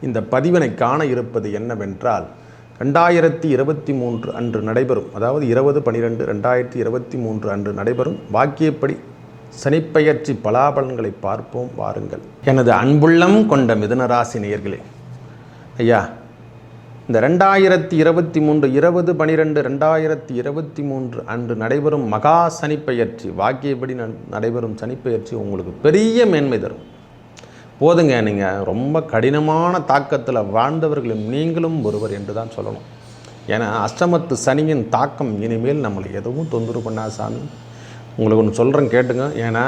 இந்த பதிவினை காண இருப்பது என்னவென்றால் ரெண்டாயிரத்தி இருபத்தி மூன்று அன்று நடைபெறும் அதாவது இருபது பனிரெண்டு ரெண்டாயிரத்தி இருபத்தி மூன்று அன்று நடைபெறும் வாக்கியப்படி சனிப்பெயர்ச்சி பலாபலன்களை பார்ப்போம் வாருங்கள். எனது அன்புள்ளம் கொண்ட மிதுனராசி நேயர்களே ஐயா இந்த ரெண்டாயிரத்தி இருபத்தி மூன்று இருபது பனிரெண்டு ரெண்டாயிரத்தி இருபத்தி மூன்று அன்று நடைபெறும் மகா சனிப்பெயர்ச்சி வாக்கியப்படி நடைபெறும் சனிப்பெயர்ச்சி உங்களுக்கு பெரிய மேன்மை தரும். போதுங்க நீங்கள் ரொம்ப கடினமான தாக்கத்தில் வாழ்ந்தவர்களும் நீங்களும் ஒருவர் என்று தான் சொல்லணும். ஏன்னா அஷ்டமத்து சனியின் தாக்கம் இனிமேல் நம்மளை எதுவும் தொந்தரவு பண்ணா சாமி. உங்களுக்கு ஒன்று சொல்கிறேன் கேட்டுங்க. ஏன்னா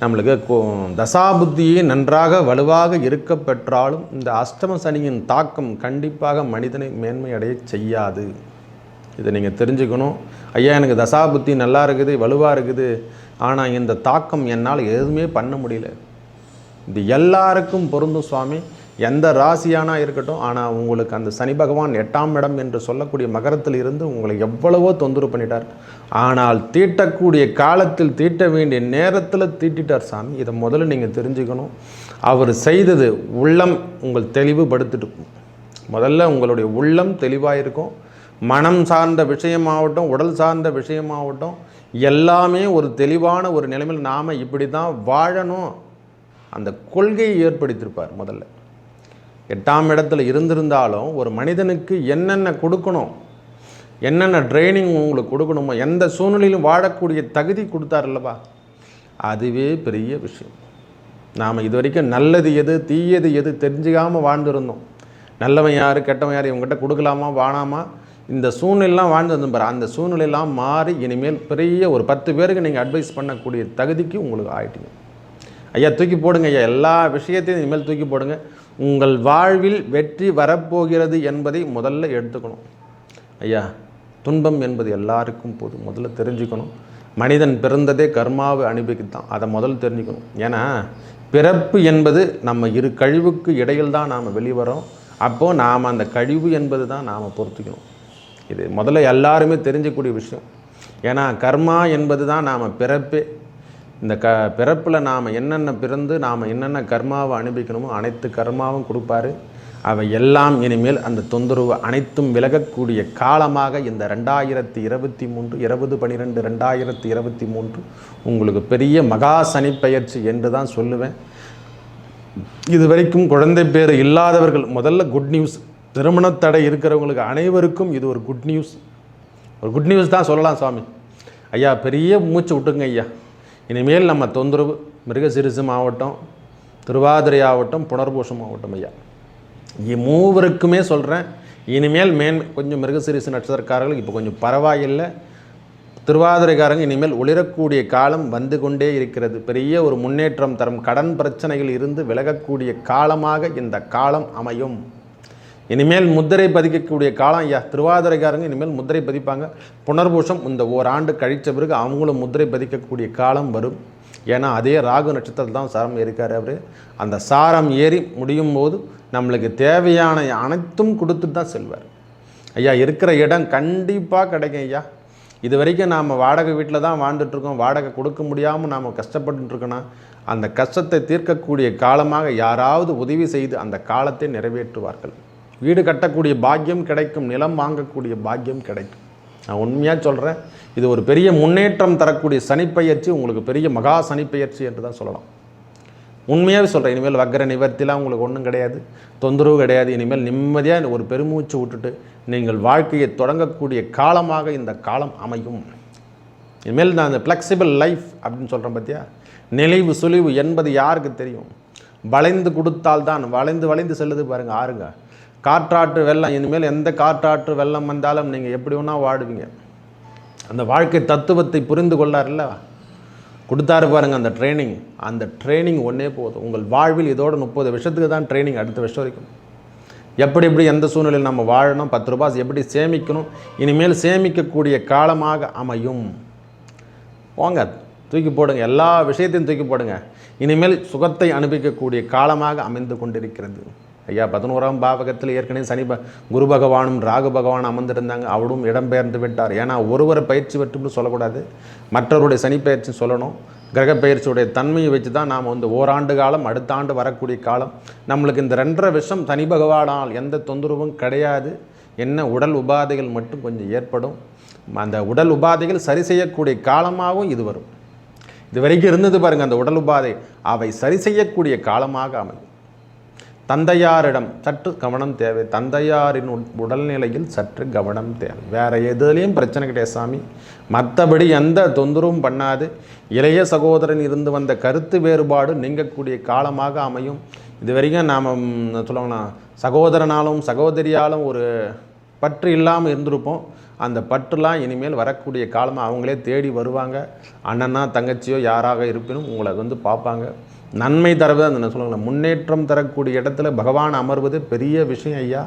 நம்மளுக்கு தசாபுத்தியே நன்றாக வலுவாக இருக்க பெற்றாலும் இந்த அஷ்டம சனியின் தாக்கம் கண்டிப்பாக மனிதனை மேன்மை அடைய செய்யாது. இதை நீங்கள் தெரிஞ்சுக்கணும். ஐயா எனக்கு தசாபுத்தி நல்லா இருக்குது வலுவாக இருக்குது. ஆனால் இந்த தாக்கம் என்னால் எதுவுமே பண்ண முடியல. இது எல்லாருக்கும் பொருந்தும் சுவாமி. எந்த ராசியானா இருக்கட்டும் ஆனால் உங்களுக்கு அந்த சனி பகவான் எட்டாம் இடம் என்று சொல்லக்கூடிய மகரத்தில் இருந்து உங்களை எவ்வளவோ தொந்தரவு பண்ணிட்டார். ஆனால் தீட்டக்கூடிய காலத்தில் தீட்ட வேண்டிய நேரத்தில் தீட்டிட்டார் சாமி. இதை முதல்ல நீங்கள் தெரிஞ்சுக்கணும். அவர் செய்தது உள்ளம் உங்கள் தெளிவுபடுத்திட்டு முதல்ல உங்களுடைய உள்ளம் தெளிவாக இருக்கும் மனம் சார்ந்த விஷயமாகட்டும் உடல் சார்ந்த விஷயமாகட்டும் எல்லாமே ஒரு தெளிவான ஒரு நிலைமையில் நாம் இப்படி தான் வாழணும். அந்த கொள்கையை ஏற்படுத்தியிருப்பார் முதல்ல. எட்டாம் இடத்துல இருந்திருந்தாலும் ஒரு மனிதனுக்கு என்னென்ன கொடுக்கணும் என்னென்ன ட்ரைனிங் உங்களுக்கு கொடுக்கணுமோ எந்த சூழ்நிலையிலும் வாழக்கூடிய தகுதி கொடுத்தாருல்லவா அதுவே பெரிய விஷயம். நாம் இது வரைக்கும் நல்லது எது தீயது எது தெரிஞ்சுக்காமல் வாழ்ந்துருந்தோம். நல்லவன் யார் கெட்டவன் யார் இவங்ககிட்ட கொடுக்கலாமா வாணாமா? இந்த சூழ்நிலைலாம் வாழ்ந்து பாரு. அந்த சூழ்நிலையெல்லாம் மாறி இனிமேல் பெரிய ஒரு பத்து பேருக்கு நீங்கள் அட்வைஸ் பண்ணக்கூடிய தகுதிக்கு உங்களுக்கு ஆகிட்டீங்க ஐயா தூக்கி போடுங்க ஐயா. எல்லா விஷயத்தையும் இனிமேல் தூக்கி போடுங்க. உங்கள் வாழ்வில் வெற்றி வரப்போகிறது என்பதை முதல்ல எடுத்துக்கணும். ஐயா துன்பம் என்பது எல்லாருக்கும் போது முதல்ல தெரிஞ்சுக்கணும். மனிதன் பிறந்ததே கர்மாவை அனுபவிக்கத்தான் அதை முதல்ல தெரிஞ்சுக்கணும். ஏன்னா பிறப்பு என்பது நம்ம இரு கழிவுக்கு இடையில் தான் நாம் வெளிவரோம் அப்போது நாம் அந்த கழிவு என்பது தான் நாம் பொறுத்துக்கணும். இது முதல்ல எல்லாருமே தெரிஞ்சக்கூடிய விஷயம். ஏன்னா கர்மா என்பது தான் நாம் பிறப்பே. இந்த க பிறப்பில் நாம் என்னென்ன பிறந்து நாம் என்னென்ன கர்மாவை அனுபவிக்கணுமோ அனைத்து கர்மாவும் கொடுப்பாரு. அவை எல்லாம் இனிமேல் அந்த தொந்தரவு அனைத்தும் விலகக்கூடிய காலமாக இந்த ரெண்டாயிரத்தி இருபத்தி மூன்று இருபது பனிரெண்டு ரெண்டாயிரத்தி இருபத்தி மூன்று உங்களுக்கு பெரிய மகா சனி பயிற்சி என்று தான் சொல்லுவேன். இது வரைக்கும் குழந்தை பேர் இல்லாதவர்கள் முதல்ல குட் நியூஸ் திருமண தடை இருக்கிறவங்களுக்கு அனைவருக்கும் இது ஒரு குட் நியூஸ் ஒரு குட் நியூஸ் தான் சொல்லலாம் சுவாமி ஐயா பெரிய மூச்சு விட்டுங்க ஐயா. இனிமேல் நம்ம தொந்தரவு மிருகசிரிசம் ஆகட்டும் திருவாதிரை ஆகட்டும் புனர்பூஷம் ஆகட்டும் ஐயா. இ- மூவருக்குமே சொல்கிறேன் இனிமேல் மேன் கொஞ்சம் மிருகசிரிசு நட்சத்திரக்காரர்கள் இப்போ கொஞ்சம் பரவாயில்லை. திருவாதிரைக்காரங்க இனிமேல் ஒளிரக்கூடிய காலம் வந்து கொண்டே இருக்கிறது. பெரிய ஒரு முன்னேற்றம் தரும் கடன் பிரச்சனைகள் இருந்து விலகக்கூடிய காலமாக இந்த காலம் அமையும். இனிமேல் முத்திரை பதிக்கக்கூடிய காலம் ஐயா. திருவாதிரைக்காரங்க இனிமேல் முத்திரை பதிப்பாங்க. புனர்பூஷம் இந்த ஓராண்டு கழித்த பிறகு அவங்களும் முத்திரை பதிக்கக்கூடிய காலம் வரும். ஏன்னா அதே ராகு நட்சத்திரத்தில் தான் சாரம் ஏறிக்கார் அவர். அந்த சாரம் ஏறி முடியும் போது நம்மளுக்கு தேவையான அனைத்தும் கொடுத்துட்டு தான் செல்வார். ஐயா இருக்கிற இடம் கண்டிப்பாக கிடைக்கும் ஐயா. இது வரைக்கும் நாம் வாடகை வீட்டில் தான் வாழ்ந்துட்டுருக்கோம். வாடகை கொடுக்க முடியாமல் நாம் கஷ்டப்பட்டுருக்கோன்னா அந்த கஷ்டத்தை தீர்க்கக்கூடிய காலமாக யாராவது உதவி செய்து அந்த காலத்தை நிறைவேற்றுவார்கள். வீடு கட்டக்கூடிய பாக்கியம் கிடைக்கும் நிலம் வாங்கக்கூடிய பாக்கியம் கிடைக்கும். நான் உண்மையாக சொல்கிறேன் இது ஒரு பெரிய முன்னேற்றம் தரக்கூடிய சனிப்பயிற்சி உங்களுக்கு பெரிய மகா சனிப்பயிற்சி என்று தான் சொல்லலாம். உண்மையாகவே சொல்கிறேன் இனிமேல் வக்கர நிவர்த்திலாம் உங்களுக்கு ஒன்றும் கிடையாது தொந்தரவு கிடையாது இனிமேல் நிம்மதியாக ஒரு பெருமூச்சு விட்டுட்டு நீங்கள் வாழ்க்கையை தொடங்கக்கூடிய காலமாக இந்த காலம் அமையும். இனிமேல் நான் அந்த ஃப்ளெக்சிபிள் லைஃப் அப்படின்னு சொல்கிறேன் பார்த்தியா நெளிவு சுழிவு என்பது யாருக்கு தெரியும்? வளைந்து கொடுத்தால் தான் வளைந்து வளைந்து செல்லுது பாருங்க ஆறுங்க. காற்றாற்று வெள்ளம் இனிமேல் எந்த காற்றாற்று வெள்ளம் வந்தாலும் நீங்கள் எப்படி ஒன்றா வாடுவீங்க. அந்த வாழ்க்கை தத்துவத்தை புரிந்து கொள்ளார்ல? கொடுத்தாரு பாருங்கள் அந்த ட்ரைனிங் அந்த ட்ரைனிங் ஒன்றே போதும். உங்கள் வாழ்வில் இதோட முப்பது வருஷத்துக்கு தான் ட்ரைனிங் அடுத்த வருஷம் வரைக்கும். எப்படி எப்படி எந்த சூழ்நிலையில் நம்ம வாழணும்? பத்து ரூபாய் எப்படி சேமிக்கணும்? இனிமேல் சேமிக்கக்கூடிய காலமாக அமையும். போங்க தூக்கி போடுங்க. எல்லா விஷயத்தையும் தூக்கி போடுங்க. இனிமேல் சுகத்தை அனுபவிக்கக்கூடிய காலமாக அமைந்து கொண்டிருக்கிறது. ஐயா பதினோராம் பாவகத்தில் ஏற்கனவே சனி ப- குரு பகவானும் ராகு பகவான் அமர்ந்திருந்தாங்க. அவரும் இடம்பெயர்ந்து விட்டார். ஏன்னா ஒருவரை பயிற்சி பெற்றும்னு சொல்லக்கூடாது. மற்றவருடைய சனி பயிற்சி சொல்லணும். கிரகப்பெயர்ச்சியுடைய தன்மையை வச்சு தான் நாம் வந்து ஓராண்டு காலம் அடுத்த ஆண்டு வரக்கூடிய காலம். நம்மளுக்கு இந்த ரெண்டரை விஷம் தனி பகவானால் எந்த தொந்தரவும் கிடையாது. என்ன உடல் உபாதைகள் மட்டும் கொஞ்சம் ஏற்படும். அந்த உடல் உபாதைகள் சரி செய்யக்கூடிய காலமாகவும் இது வரும். இது வரைக்கும் இருந்தது பாருங்கள் அந்த உடல் உபாதை. அவை சரி செய்யக்கூடிய காலமாக அமையும். தந்தையாரிடம் சற்று கவனம் தேவை. தந்தையாரின் உட்- உடல்நிலையில் சற்று கவனம் தேவை. வேறு எதுலேயும் பிரச்சனை கிடையாது சாமி. மற்றபடி எந்த தொந்தரவும் பண்ணாது. இளைய சகோதரன் இருந்து வந்த கருத்து வேறுபாடு நீங்கக்கூடிய காலமாக அமையும். இது வரைக்கும் நாம் சொல்லுவாங்கன்னா சகோதரனாலும் சகோதரியாலும் ஒரு பற்று இல்லாமல் இருந்திருப்போம். அந்த பற்றுலாம் இனிமேல் வரக்கூடிய காலமாக அவங்களே தேடி வருவாங்க. அண்ணனா தங்கச்சியோ யாராக இருப்பினும் உங்களை வந்து பார்ப்பாங்க. நன்மை தரவு அந்த சொல்லுங்களேன் முன்னேற்றம் தரக்கூடிய இடத்துல பகவான் அமர்வது பெரிய விஷயம் ஐயா.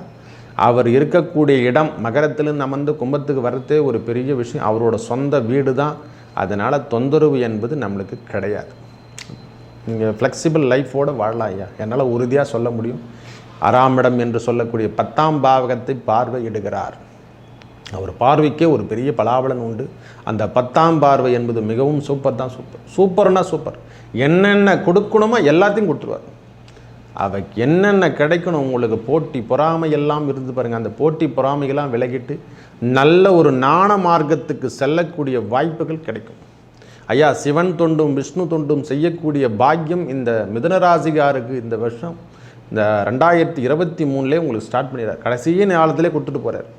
அவர் இருக்கக்கூடிய இடம் மகரத்திலிருந்து அமர்ந்து கும்பத்துக்கு வரதே ஒரு பெரிய விஷயம். அவரோட சொந்த வீடு தான். அதனால் தொந்தரவு என்பது நம்மளுக்கு கிடையாது. நீங்கள் ஃப்ளெக்சிபிள் லைஃபோடு வாழலாம் ஐயா. என்னால் உறுதியாக சொல்ல முடியும். ஆறாம் இடம் என்று சொல்லக்கூடிய பத்தாம் பாவகத்தை பார்வையிடுகிறார். அவர் பார்வைக்கே ஒரு பெரிய பலாபலன் உண்டு. அந்த பத்தாம் பார்வை என்பது மிகவும் சூப்பர் தான் சூப்பர் சூப்பர்னா சூப்பர் என்னென்ன கொடுக்கணுமோ எல்லாத்தையும் கொடுத்துருவார். அவைக்கு என்னென்ன கிடைக்கணும் உங்களுக்கு போட்டி பொறாமை எல்லாம் இருந்து பாருங்கள் அந்த போட்டி பொறாமைகள்லாம் விலகிட்டு நல்ல ஒரு நாண மார்க்கத்துக்கு செல்லக்கூடிய வாய்ப்புகள் கிடைக்கும். ஐயா சிவன் தொண்டும் விஷ்ணு தொண்டும் செய்யக்கூடிய பாக்கியம் இந்த மிதனராசிகாருக்கு இந்த வருஷம் இந்த ரெண்டாயிரத்தி இருபத்தி மூணுலேயே உங்களுக்கு ஸ்டார்ட் பண்ணிடுறார். கடைசியே காலத்திலே கொடுத்துட்டு போகிறார்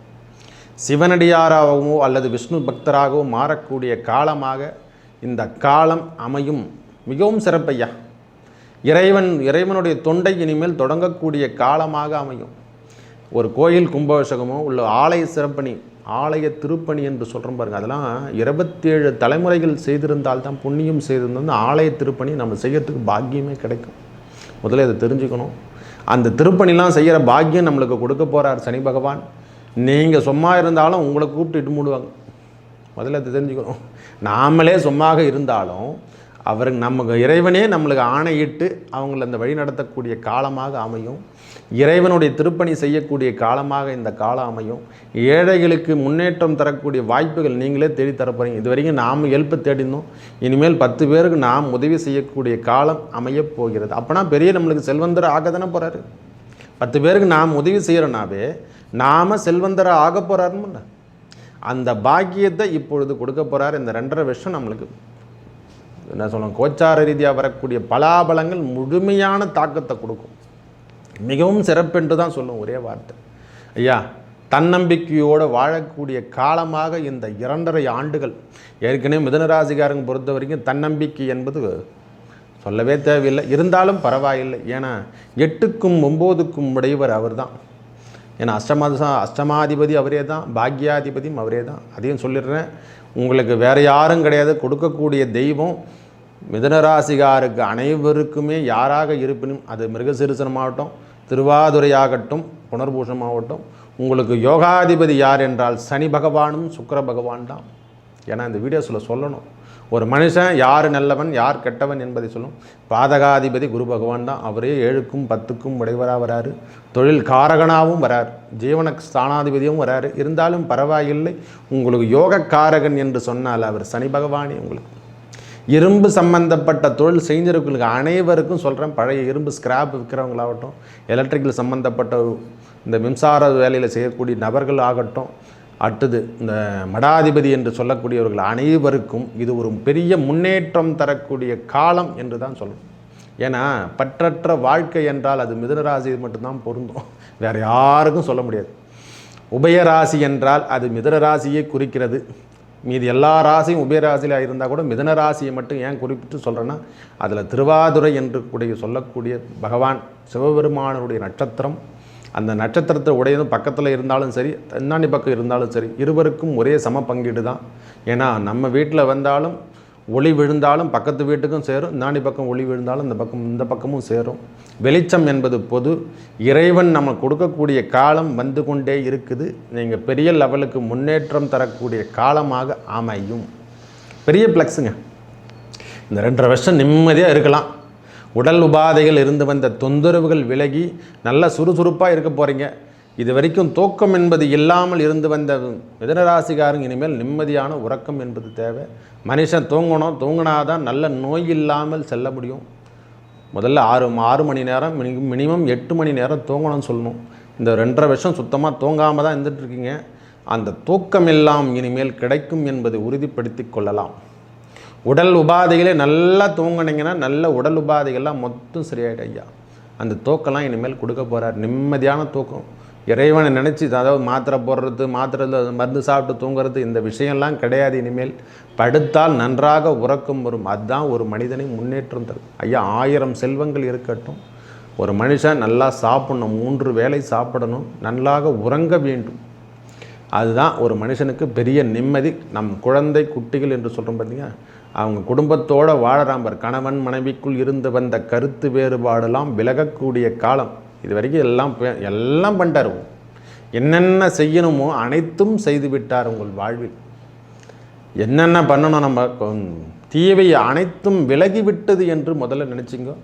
சிவனடியாராகவோ அல்லது விஷ்ணு பக்தராகவோ மாறக்கூடிய காலமாக இந்த காலம் அமையும். மிகவும் சிறப்பையா. இறைவன் இறைவனுடைய தொண்டை இனிமேல் தொடங்கக்கூடிய காலமாக அமையும். ஒரு கோயில் கும்பாபிஷேகமோ உள்ள ஆலய சிறப்பணி ஆலய திருப்பணி என்று சொல்கிறோம் பாருங்கள் அதெல்லாம் இருபத்தேழு தலைமுறைகள் செய்திருந்தால் தான் புண்ணியம் செய்திருந்தால் ஆலய திருப்பணி நம்ம செய்யறதுக்கு பாக்கியமே கிடைக்கும். முதல்ல இதை தெரிஞ்சுக்கணும். அந்த திருப்பணிலாம் செய்கிற பாக்கியம் நம்மளுக்கு கொடுக்க போகிறார் சனி பகவான். நீங்கள் சும்மா இருந்தாலும் உங்களை கூப்பிட்டு இட்டு மூடுவாங்க. முதல்ல தெரிஞ்சுக்கணும். நாமளே சும்மாக இருந்தாலும் அவருக்கு நமக்கு இறைவனே நம்மளுக்கு ஆணையிட்டு அவங்கள அந்த வழி நடத்தக்கூடிய காலமாக அமையும். இறைவனுடைய திருப்பணி செய்யக்கூடிய காலமாக இந்த காலம் அமையும். ஏழைகளுக்கு முன்னேற்றம் தரக்கூடிய வாய்ப்புகள் நீங்களே தேடி தரப்போறீங்க இது வரைக்கும் நாம் ஹெல்ப் தேடினோம். இனிமேல் பத்து பேருக்கு நாம் உதவி செய்யக்கூடிய காலம் அமையப் போகிறது. அப்போனா பெரிய நம்மளுக்கு செல்வந்தர் ஆக தானே போகிறாரு பத்து பேருக்கு நாம் உதவி செய்கிறோனாவே நாம் செல்வந்தராக ஆக போகிறாருன்னு அந்த பாக்கியத்தை இப்பொழுது கொடுக்க போகிறார் இந்த ரெண்டரை வருஷம் நம்மளுக்கு. என்ன சொல்லணும் கோச்சார ரீதியாக வரக்கூடிய பலாபலங்கள் முழுமையான தாக்கத்தை கொடுக்கும். மிகவும் சிறப்பென்று தான் சொல்லும் ஒரே வார்த்தை. ஐயா தன்னம்பிக்கையோடு வாழக்கூடிய காலமாக இந்த இரண்டரை ஆண்டுகள் ஏற்கனவே மிதனராசிகாரங்க பொறுத்த வரைக்கும் தன்னம்பிக்கை என்பது சொல்லவே தேவையில்லை. இருந்தாலும் பரவாயில்லை. ஏன்னா எட்டுக்கும் ஒம்போதுக்கும் உடையவர் அவர்தான். ஏன்னா அஷ்டமாத அஷ்டமாதிபதி அவரே தான் பாக்யாதிபதியும் அவரே தான் அதையும் சொல்லிடுறேன். உங்களுக்கு வேறு யாரும் கிடையாது. கொடுக்கக்கூடிய தெய்வம் மிதனராசிகாருக்கு அனைவருக்குமே யாராக இருப்பினும் அது மிருகசீரிசனமாகட்டும் திருவாதுரையாகட்டும் புனர்பூஷமாகட்டும் உங்களுக்கு யோகாதிபதி யார் என்றால் சனி பகவானும் சுக்கிர பகவான் தான் ஏன்னா இந்த வீடியோஸில் சொல்லணும். ஒரு மனுஷன் யார் நல்லவன் யார் கெட்டவன் என்பதை சொல்லும். பாதகாதிபதி குரு பகவான் தான். அவரே ஏழுக்கும் பத்துக்கும் உடையவராக வராரு. தொழில் காரகனாகவும் வரார். ஜீவன ஸ்தானாதிபதியும் வராரு. இருந்தாலும் பரவாயில்லை. உங்களுக்கு யோக காரகன் என்று சொன்னால் அவர் சனி பகவானே உங்களுக்கு. இரும்பு சம்பந்தப்பட்ட தொழில் செஞ்சவர்களுக்கு அனைவருக்கும் சொல்கிறேன் பழைய இரும்பு ஸ்கிராப் விற்கிறவங்களாகட்டும் எலக்ட்ரிக்கல் சம்பந்தப்பட்ட இந்த மின்சார வேலையில் செய்யக்கூடிய நபர்கள் ஆகட்டும் அடுத்தது இந்த மடாதிபதி என்று சொல்லக்கூடியவர்கள் அனைவருக்கும் இது ஒரு பெரிய முன்னேற்றம் தரக்கூடிய காலம் என்று தான் சொல்லணும். ஏன்னா பற்றற்ற வாழ்க்கை என்றால் அது மிதனராசி மட்டும்தான் பொருந்தும். வேறு யாருக்கும் சொல்ல முடியாது. உபயராசி என்றால் அது மிதனராசியை குறிக்கிறது. மீதி எல்லா ராசியும் உபயராசியில் இருந்தால் கூட மிதன ராசியை மட்டும் ஏன் குறிப்பிட்டு சொல்கிறேன்னா அதில் திருவாதுரை என்று கூடிய சொல்லக்கூடிய பகவான் சிவபெருமானருடைய நட்சத்திரம் அந்த நட்சத்திரத்தை உடையதும் பக்கத்தில் இருந்தாலும் சரி தன்னாணி பக்கம் இருந்தாலும் சரி இருவருக்கும் ஒரே சம பங்கீடு தான். ஏன்னா நம்ம வீட்டில் வந்தாலும் ஒளி விழுந்தாலும் பக்கத்து வீட்டுக்கும் சேரும் நாணி பக்கம் ஒளி விழுந்தாலும் இந்த பக்கம் இந்த பக்கமும் சேரும். வெளிச்சம் என்பது பொது. இறைவன் நம்ம கொடுக்கக்கூடிய காலம் வந்து கொண்டே இருக்குது. நீங்கள் பெரிய லெவலுக்கு முன்னேற்றம் தரக்கூடிய காலமாக அமையும். பெரிய ப்ளக்ஸுங்க. இந்த ரெண்டரை வருஷம் நிம்மதியாக இருக்கலாம். உடல் உபாதைகள் இருந்து வந்த தொந்தரவுகள் விலகி நல்ல சுறுசுறுப்பாக இருக்க போகிறீங்க இது வரைக்கும் தூக்கம் என்பது இல்லாமல் இருந்து வந்த மிதனராசிக்காரங்க இனிமேல் நிம்மதியான உறக்கம் என்பது தேவை. மனுஷன் தூங்கணும் தூங்கினாதான் நல்ல நோய் இல்லாமல் செல்ல முடியும். முதல்ல ஆறு ஆறு மணி நேரம் மினிமம் எட்டு மணி நேரம் தூங்கணும்னு சொல்லணும். இந்த ரெண்டரை வருஷம் சுத்தமாக தூங்காமல் தான் இருந்துகிட்ருக்கீங்க அந்த தூக்கம் எல்லாம் இனிமேல் கிடைக்கும் என்பதை உறுதிப்படுத்தி கொள்ளலாம். உடல் உபாதைகளே நல்லா தூங்கினீங்கன்னா நல்ல உடல் உபாதைகள்லாம் மொத்தம் சரியாயிடும் ஐயா. அந்த தூக்கம்லாம் இனிமேல் கொடுக்க போகிறார் நிம்மதியான தூக்கம். இறைவனை நினச்சி அதாவது மாத்திரை போடுறது மாத்திரை மருந்து சாப்பிட்டு தூங்குறது இந்த விஷயம்லாம் கிடையாது இனிமேல். படுத்தால் நன்றாக உறக்கம் வரும். அதுதான் ஒரு மனிதனை முன்னேற்றம் தரும். ஐயா ஆயிரம் செல்வங்கள் இருக்கட்டும். ஒரு மனுஷன் நல்லா சாப்பிடணும் மூன்று வேளை சாப்பிடணும் நன்றாக உறங்க வேண்டும். அதுதான் ஒரு மனுஷனுக்கு பெரிய நிம்மதி. நம் குழந்தை குட்டிகள் என்று சொல்கிறோம் பார்த்தீங்கன்னா அவங்க குடும்பத்தோடு வாழறாம் பார். கணவன் மனைவிக்குள் இருந்து வந்த கருத்து வேறுபாடெல்லாம் விலகக்கூடிய காலம். இது வரைக்கும் எல்லாம் எல்லாம் பண்ணிட்டார் என்னென்ன செய்யணுமோ அனைத்தும் செய்து விட்டார் உங்கள் வாழ்வில். என்னென்ன பண்ணணும் நம்ம கொ- அனைத்தும் விலகிவிட்டது என்று முதல்ல நினச்சிங்க.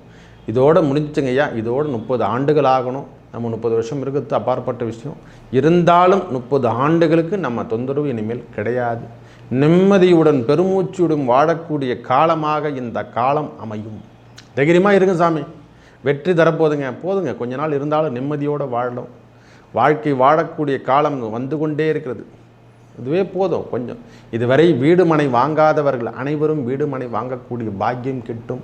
இதோடு முடிஞ்சுங்க ஐயா. முப்பது ஆண்டுகள் ஆகணும். நம்ம முப்பது வருஷம் இருக்கிறது அப்பாற்பட்ட விஷயம். இருந்தாலும் முப்பது ஆண்டுகளுக்கு நம்ம தொந்தரவு இனிமேல் கிடையாது. நிம்மதியுடன் பெருமூச்சுடன் வாழக்கூடிய காலமாக இந்த காலம் அமையும். தைரியமாக இருங்க சாமி. வெற்றி தரப்போதுங்க. போதுங்க. கொஞ்ச நாள் இருந்தாலும் நிம்மதியோடு வாழணும். வாழ்க்கை வாழக்கூடிய காலம் வந்து கொண்டே இருக்கிறது. இதுவே போதும். கொஞ்சம். இதுவரை வீடு மனை வாங்காதவர்கள் அனைவரும் வீடு மனை வாங்கக்கூடிய பாக்கியம் கிட்டும்.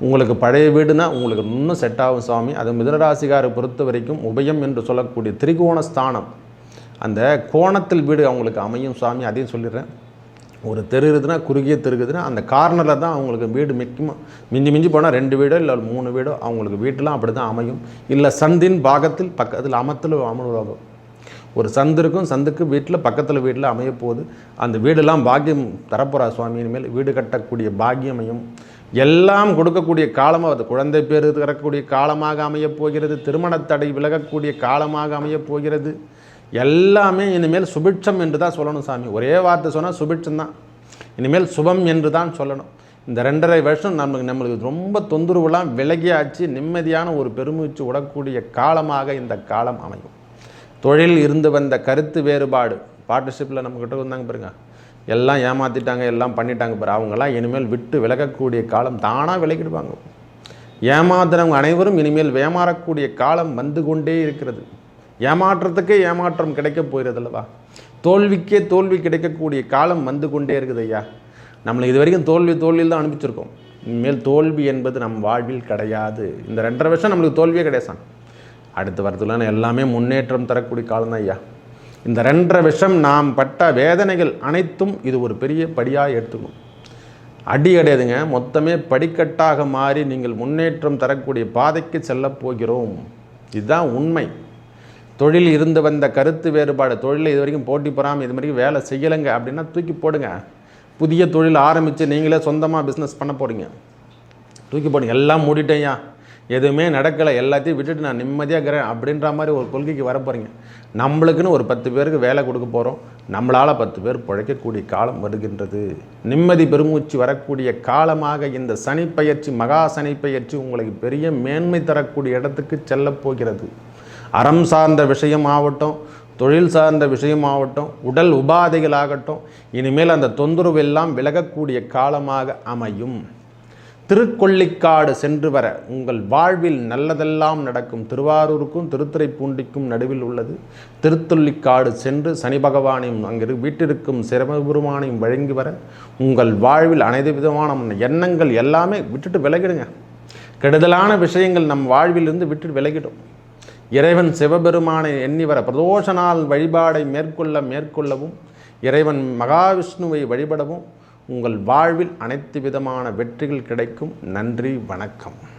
உங்களுக்கு பழைய வீடுனா உங்களுக்கு இன்னும் செட் ஆகும் சுவாமி அது மிதனராசிகாரை பொறுத்த வரைக்கும் உபயம் என்று சொல்லக்கூடிய திரிகோண ஸ்தானம். அந்த கோணத்தில் வீடு அவங்களுக்கு அமையும் சுவாமி அதையும் சொல்லிடுறேன். ஒரு தெரு இருக்குதுன்னா குறுகிய தெரு இருக்குதுன்னா அந்த கார்னரில் தான் அவங்களுக்கு வீடு மிக்கமாக மிஞ்சி மிஞ்சி போனால் ரெண்டு வீடோ இல்லை மூணு வீடோ அவங்களுக்கு வீட்டெலாம் அப்படி தான் அமையும். இல்லை சந்தின் பாகத்தில் பக்கத்தில் அமத்தில் அமர்வாங்க ஒரு சந்து இருக்கும் சந்துக்கு வீட்டில் பக்கத்தில் வீட்டில் அமைய போகுது அந்த வீடெல்லாம் பாக்கியம் தரப்போகிறா சுவாமியின் மேல் வீடு கட்டக்கூடிய பாக்கியமையும் எல்லாம் கொடுக்கக்கூடிய காலமாக அது குழந்தை பேர் தரக்கூடிய காலமாக அமையப் போகிறது திருமண தடை விலகக்கூடிய காலமாக அமையப் போகிறது. எல்லாமே இனிமேல் சுபிட்சம் என்று தான் சொல்லணும் சாமி. ஒரே வார்த்தை சொன்னால் சுபிட்சம் தான் இனிமேல் சுபம் என்று தான் சொல்லணும். இந்த ரெண்டரை வருஷம் நமக்கு நம்மளுக்கு ரொம்ப தொந்தரவுலாம் விலகியாச்சு. நிம்மதியான ஒரு பெருமூச்சு விடக்கூடிய காலமாக இந்த காலம் அமையும். தொழில் இருந்து வந்த கருத்து வேறுபாடு. பார்ட்னர்ஷிப்பில் நம்மக்கிட்ட வந்தாங்க பாருங்க. எல்லாம் ஏமாற்றிட்டாங்க எல்லாம் பண்ணிட்டாங்க பாரு. அவங்கெல்லாம் இனிமேல் விட்டு விலகக்கூடிய காலம் தானாக விலகிடுவாங்க. ஏமாத்துறவங்க அனைவரும் இனிமேல் ஏமாறக்கூடிய காலம் வந்து கொண்டே இருக்கிறது. ஏமாற்றத்துக்கே ஏமாற்றம் கிடைக்க போகிறது அல்லவா தோல்விக்கே தோல்வி கிடைக்கக்கூடிய காலம் வந்து கொண்டே இருக்குது ஐயா. நம்மளை இது வரைக்கும் தோல்வி தோல்வியில் தான் அனுப்பிச்சிருக்கோம் இனிமேல் தோல்வி என்பது நம் வாழ்வில் கிடையாது. இந்த ரெண்டரை வருஷம் நம்மளுக்கு தோல்வியே கிடையாது அடுத்து வரதுலான எல்லாமே முன்னேற்றம் தரக்கூடிய காலம் தான் ஐயா. இந்த ரெண்டரை வருஷம் நாம் பட்ட வேதனைகள் அனைத்தும் இது ஒரு பெரிய படியாக எடுத்துக்கணும் அடி கிடையாதுங்க மொத்தமே படிக்கட்டாக மாறி நீங்கள் முன்னேற்றம் தரக்கூடிய பாதைக்கு செல்லப் போகிறோம். இதுதான் உண்மை. தொழில் இருந்து வந்த கருத்து வேறுபாடு தொழிலில் இது வரைக்கும் போட்டி போகாமல் இது வரைக்கும் வேலை செய்யலைங்க அப்படின்னா தூக்கி போடுங்க. புதிய தொழில் ஆரம்பித்து நீங்களே சொந்தமாக பிஸ்னஸ் பண்ண போகிறீங்க தூக்கி போடுங்க. எல்லாம் மூடிட்டேயா எதுவுமே நடக்கலை. எல்லாத்தையும் விட்டுட்டு நான் நிம்மதியாக இருக்கிறேன் அப்படின்ற மாதிரி ஒரு கொள்கைக்கு வர போகிறீங்க நம்மளுக்குன்னு ஒரு பத்து பேருக்கு வேலை கொடுக்க போகிறோம் நம்மளால் பத்து பேர் பிழைக்கக்கூடிய காலம் வருகின்றது. நிம்மதி பெருமூச்சு வரக்கூடிய காலமாக இந்த சனிப்பயிற்சி மகா சனிப்பயிற்சி உங்களுக்கு பெரிய மேன்மை தரக்கூடிய இடத்துக்கு செல்லப் போகிறது. அறம் சார்ந்த விஷயம் ஆகட்டும் தொழில் சார்ந்த விஷயமாகட்டும் உடல் உபாதைகளாகட்டும் இனிமேல் அந்த தொந்தரவு எல்லாம் விலகக்கூடிய காலமாக அமையும். திருக்கொள்ளிக்காடு சென்று வர உங்கள் வாழ்வில் நல்லதெல்லாம் நடக்கும். திருவாரூருக்கும் திருத்துறைப்பூண்டிக்கும் நடுவில் உள்ளது. திருத்தொல்லிக்காடு சென்று சனி பகவானையும் அங்கிரு வீட்டிற்கும் சிரமபெருமானையும் வழங்கி வர உங்கள் வாழ்வில் அனைத்து விதமான எண்ணங்கள் எல்லாமே விட்டுட்டு விலகிடுங்க. கெடுதலான விஷயங்கள் நம் வாழ்விலிருந்து விட்டு விலகிடும். இறைவன் சிவபெருமானை எண்ணி வர பிரதோஷ நாள் வழிபாடை மேற்கொள்ள மேற்கொள்ளவும் இறைவன் மகாவிஷ்ணுவை வழிபடவும் உங்கள் வாழ்வில் அனைத்து விதமான வெற்றிகள் கிடைக்கும். நன்றி வணக்கம்.